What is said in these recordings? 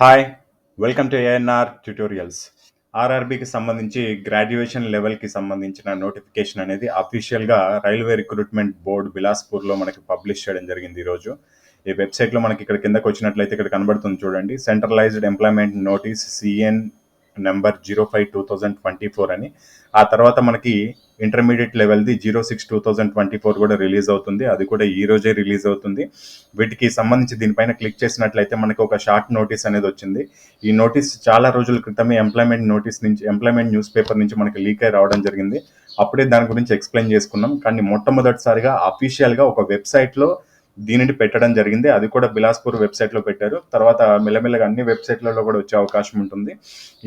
Hi welcome to ANR tutorials ఆర్ఆర్బికి సంబంధించి graduation లెవెల్కి సంబంధించిన నోటిఫికేషన్ అనేది అఫీషియల్గా రైల్వే రిక్రూట్మెంట్ బోర్డు బిలాస్పూర్లో మనకి పబ్లిష్ చేయడం జరిగింది ఈరోజు. ఈ వెబ్సైట్లో మనకి ఇక్కడ కిందకు వచ్చినట్లయితే ఇక్కడ కనబడుతుంది చూడండి. Centralised employment notice CN number zero five two thousand twenty four అని. ఆ తర్వాత మనకి intermediate లెవెల్ది zero six two thousand twenty four కూడా రిలీజ్ అవుతుంది. అది కూడా ఈ రోజే రిలీజ్ అవుతుంది. వీటికి సంబంధించి దీనిపైన క్లిక్ చేసినట్లయితే మనకి ఒక షార్ట్ నోటీస్ అనేది వచ్చింది. ఈ నోటీస్ చాలా రోజుల క్రితమే ఎంప్లాయ్మెంట్ నోటీస్ నుంచి ఎంప్లాయ్మెంట్ న్యూస్ పేపర్ నుంచి మనకి లీక్ అయి రావడం జరిగింది. అప్పుడే దాని గురించి ఎక్స్ప్లెయిన్ చేసుకున్నాం. కానీ మొట్టమొదటిసారిగా అఫీషియల్గా ఒక వెబ్సైట్లో దీనిని పెట్టడం జరిగింది. అది కూడా బిలాస్పూర్ వెబ్సైట్లో పెట్టారు. తర్వాత మెల్లమెల్లగా అన్ని వెబ్సైట్లలో కూడా వచ్చే అవకాశం ఉంటుంది.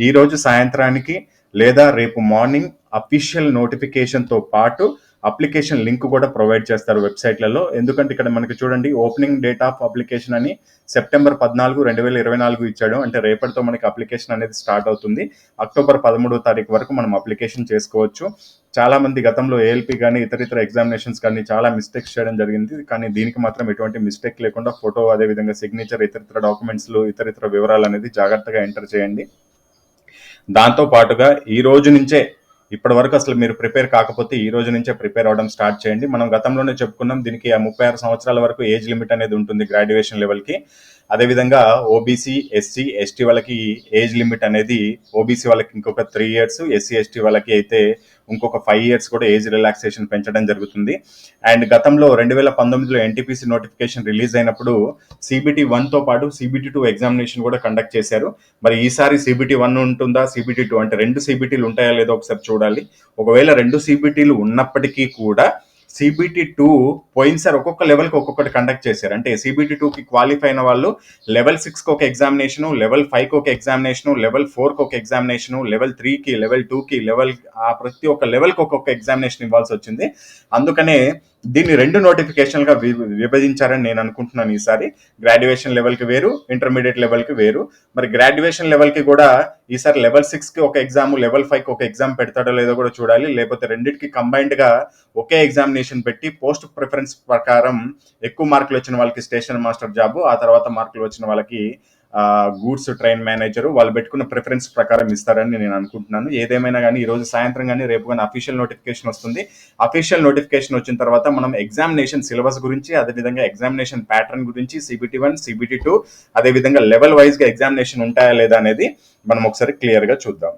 ఈ రోజు సాయంత్రానికి లేదా రేపు మార్నింగ్ అఫీషియల్ నోటిఫికేషన్తో పాటు అప్లికేషన్ లింక్ కూడా ప్రొవైడ్ చేస్తారు వెబ్సైట్లలో. ఎందుకంటే ఇక్కడ మనకి చూడండి ఓపెనింగ్ డేట్ ఆఫ్ అప్లికేషన్ అని సెప్టెంబర్ పద్నాలుగు రెండు వేల ఇరవై నాలుగు ఇచ్చాడు. అంటే రేపటితో మనకి అప్లికేషన్ అనేది స్టార్ట్ అవుతుంది. అక్టోబర్ పదమూడో తారీఖు వరకు మనం అప్లికేషన్ చేసుకోవచ్చు. చాలా మంది గతంలో ఏఎల్పి కానీ ఇతర ఇతర ఎగ్జామినేషన్స్ కానీ చాలా మిస్టేక్స్ చేయడం జరిగింది. కానీ దీనికి మాత్రం ఎటువంటి మిస్టేక్ లేకుండా ఫోటో అదేవిధంగా సిగ్నేచర్ ఇతర ఇతర డాక్యుమెంట్స్లు ఇతర ఇతర వివరాలు అనేది జాగ్రత్తగా ఎంటర్ చేయండి. దాంతో పాటుగా ఈ రోజు నుంచే ఇప్పటి వరకు అసలు మీరు ప్రిపేర్ కాకపోతే ఈ రోజు నుంచే ప్రిపేర్ అవడం స్టార్ట్ చేయండి. మనం గతంలోనే చెప్పుకున్నాం దీనికి ఆ ముప్పై ఆరు సంవత్సరాల వరకు ఏజ్ లిమిట్ అనేది ఉంటుంది గ్రాడ్యుయేషన్ లెవెల్కి అదేవిధంగా ఓబీసీ ఎస్సీ ఎస్టీ వాళ్ళకి ఏజ్ లిమిట్ అనేది ఓబీసీ వాళ్ళకి ఇంకొక త్రీ ఇయర్స్ ఎస్సీ ఎస్టీ వాళ్ళకి అయితే ఇంకొక ఫైవ్ ఇయర్స్ కూడా ఏజ్ రిలాక్సేషన్ పెంచడం జరుగుతుంది. అండ్ గతంలో రెండు వేల పంతొమ్మిదిలో ఎన్టీపీసీ నోటిఫికేషన్ రిలీజ్ అయినప్పుడు సిబిటీ వన్తో పాటు సిబిటీ టూ ఎగ్జామినేషన్ కూడా కండక్ట్ చేశారు. మరి ఈసారి సిబిటీ వన్ ఉంటుందా సిబిటీ టూ అంటే రెండు సిబిటీలు ఉంటాయా లేదో ఒకసారి చూడాలి. ఒకవేళ రెండు సిబిటీలు ఉన్నప్పటికీ కూడా సిబిటి టూ పోయినసారి ఒక్కొక్క లెవెల్కి ఒక్కొక్కటి కండక్ట్ చేశారు. అంటే సిబిటి టూకి క్వాలిఫై అయిన వాళ్ళు లెవెల్ సిక్స్కి ఒక ఎగ్జామినేషను లెవెల్ ఫైవ్కి ఒక ఎగ్జామినేషను లెవెల్ ఫోర్కి ఒక ఎగ్జామినేషను లెవెల్ త్రీకి లెవెల్ టూకి లెవెల్ ఆ ప్రతి ఒక్క లెవెల్కి ఒక్కొక్క ఎగ్జామినేషన్ ఇవ్వాల్సి వచ్చింది. అందుకనే దీన్ని రెండు నోటిఫికేషన్లుగా విభజించారని నేను అనుకుంటున్నాను ఈసారి. గ్రాడ్యుయేషన్ లెవెల్కి వేరు ఇంటర్మీడియట్ లెవెల్కి వేరు. మరి గ్రాడ్యుయేషన్ లెవెల్కి కూడా ఈసారి లెవెల్ సిక్స్కి ఒక ఎగ్జామ్ లెవెల్ ఫైవ్కి ఒక ఎగ్జామ్ పెడతాడో లేదో కూడా చూడాలి. లేకపోతే రెండింటికి కంబైన్డ్గా ఒకే ఎగ్జామినేషన్ పెట్టి పోస్ట్ ప్రిఫరెన్స్ ప్రకారం ఎక్కువ మార్కులు వచ్చిన వాళ్ళకి స్టేషన్ మాస్టర్ జాబ్ ఆ తర్వాత మార్కులు వచ్చిన వాళ్ళకి గూడ్స్ ట్రైన్ మేనేజర్ వాళ్ళు పెట్టుకున్న ప్రిఫరెన్స్ ప్రకారం ఇస్తారని నేను అనుకుంటున్నాను. ఏదేమైనా కానీ ఈ రోజు సాయంత్రం కానీ రేపు కానీ అఫీషియల్ నోటిఫికేషన్ వస్తుంది. అఫీషియల్ నోటిఫికేషన్ వచ్చిన తర్వాత మనం ఎగ్జామినేషన్ సిలబస్ గురించి అదేవిధంగా ఎగ్జామినేషన్ ప్యాటర్న్ గురించి సిబిటి వన్ సిబిటి టూ అదేవిధంగా లెవెల్ వైజ్గా ఎగ్జామినేషన్ ఉంటాయా లేదా అనేది మనం ఒకసారి క్లియర్గా చూద్దాం.